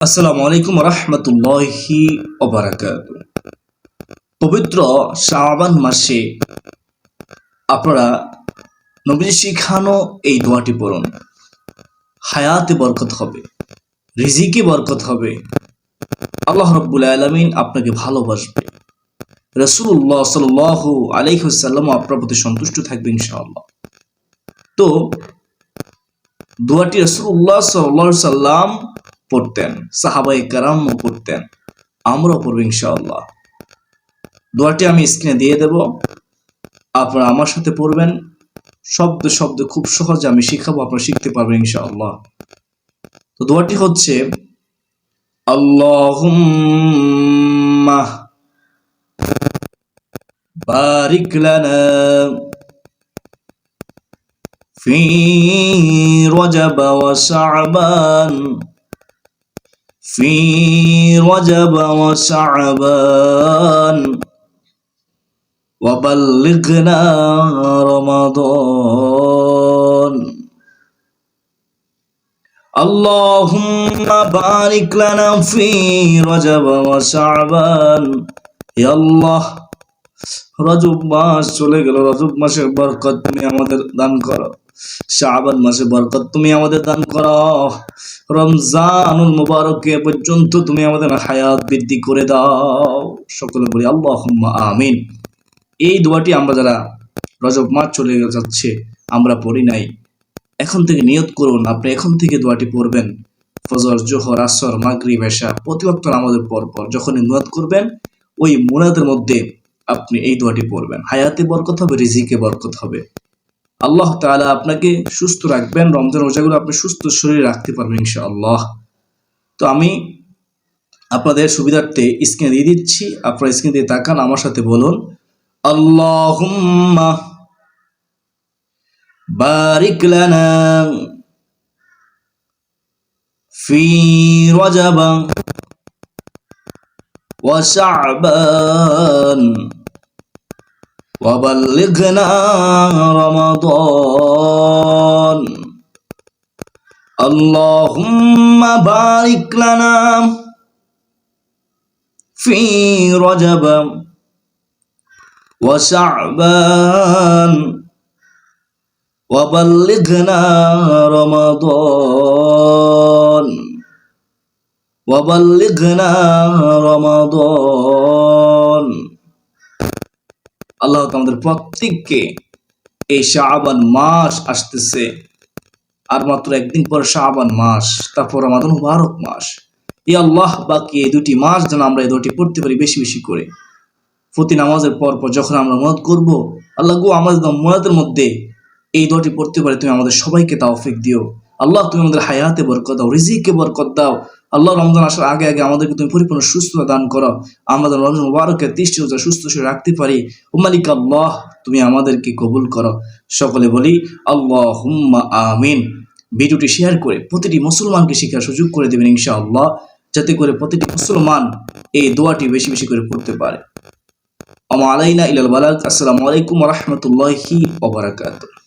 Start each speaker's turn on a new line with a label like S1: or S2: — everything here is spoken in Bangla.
S1: আসসালামু আলাইকুম রহমতুল্লাহি পবিত্র শাবান মাসে আপনারা নবীজি শিখানো এই দোয়াটি পড়ুন। হায়াতে বরকত হবে, রিজিকে বরকত হবে। আল্লাহ রব্বুল আলমিন আপনাকে ভালোবাসবে। রসুল্লাহ সাল আলাইসাল্লাম আপনার প্রতি সন্তুষ্ট থাকবে ইনশাআল্লাহ। তো দোয়াটি রসুল্লাহ সাল্লাহ সাল্লাম পড়তেন সাহাবাই কারামও পড়তেন আমরাও পড়ব ইনশাআল্লাহ দোয়াটি আমি স্ক্রিনে দিয়ে দেব আপনারা আমার সাথে পড়বেন শব্দ শব্দ খুব সহজে আমি শিখাবো আপনারা শিখতে পারবেন ইনশাআল্লাহ তো দোয়াটি হচ্ছে আল্লাহুম্মা বারিক লানা في رجب وشعبان في رجب وشعبان وبلغنا رمضان اللهم بارك لنا في رجب وشعبان يا الله রজব মাস চলে গেল রজব মাসের বরকত তুমি আমাদের দান করো শাবান মাসে বরকত তুমি আমাদের দান করো। রমজানুল মুবারকে পর্যন্ত তুমি আমাদের হায়াত বৃদ্ধি করে দাও। সকলে বলি আল্লাহ আমিন। এই দোয়াটি আমরা যারা রজব মাস চলে যাচ্ছে, আমরা পড়ি নাই। এখন থেকে নিয়ত করুন, আপনি এখন থেকে দোয়াটি পড়বেন। ফজর, জোহর, আসর মাগরি বেশা প্রতিভক্ত আমাদের পর পর যখনই নিয়ত করবেন, ওই মুনাদের মধ্যে আপনি এই দোয়াটি পড়বেন। হায়াতে বরকত হবে, রিজিকে বরকত হবে। আল্লাহ তালা আপনাকে সুস্থ রাখবেন, রমজান রোজাগুলো আপনি সুস্থ শরীরে রাখতে পারবেন ইনশাআল্লাহ। তো আমি আপনাদের সুবিধার্থে স্ক্রিনে দিয়ে দিচ্ছি, আপনারা স্ক্রিনে দিয়ে তাকান, আমার সাথে বলুন আল্লাহ বারিক লানা ফি ওয়া وبلغنا رمضان. اللهم بارك لنا في رجب وشعبان. وبلغنا رمضان. وبلغنا رمضان. আল্লাহ আমাদের প্রত্যেককে এই শাহবান মাস আসতেছে। আর মাত্র একদিন পর শাহবান মাস, তারপর আমাদের মুবারক মাস। এই আল্লাহ বাকি এই দুটি মাস যেন আমরা এই দুটি পড়তে পারি বেশি বেশি করে। প্রতি নামাজের পর পর যখন আমরা মত করব, আল্লাহ গো আমাদের মনাতের মধ্যে এই দোয়াটি পড়তে পারি, তুমি আমাদের সবাইকে তাও তাওফিক দিও। আল্লাহ তুমি আমাদের হায়াতে বরকত দাও, রিজিকে বরকত দাও। আল্লাহ রমজান আসার আগে আগে আমাদেরকে তুমি পরিপূর্ণ সুস্থতা দান করো। আমরা রমজান মুবারকে তৃষ্টি রোজা সুস্থ শরীর রাখতে পারি। উমালিক আল্লাহ, তুমি আমাদেরকে কবুল করো। সকলে বলি আল্লাহ হুম্মা আমিন। ভিডিওটি শেয়ার করে প্রতিটি মুসলমানকে শিখার সুযোগ করে দেবেন ইনশাআল্লাহ, যাতে করে প্রতিটি মুসলমান এই দোয়াটি বেশি বেশি করে পড়তে পারে। আমা আলাইনা ইলাল বালাক আসসালামু আলাইকুম রহমতুল্লাহি ওবরাকাতুহ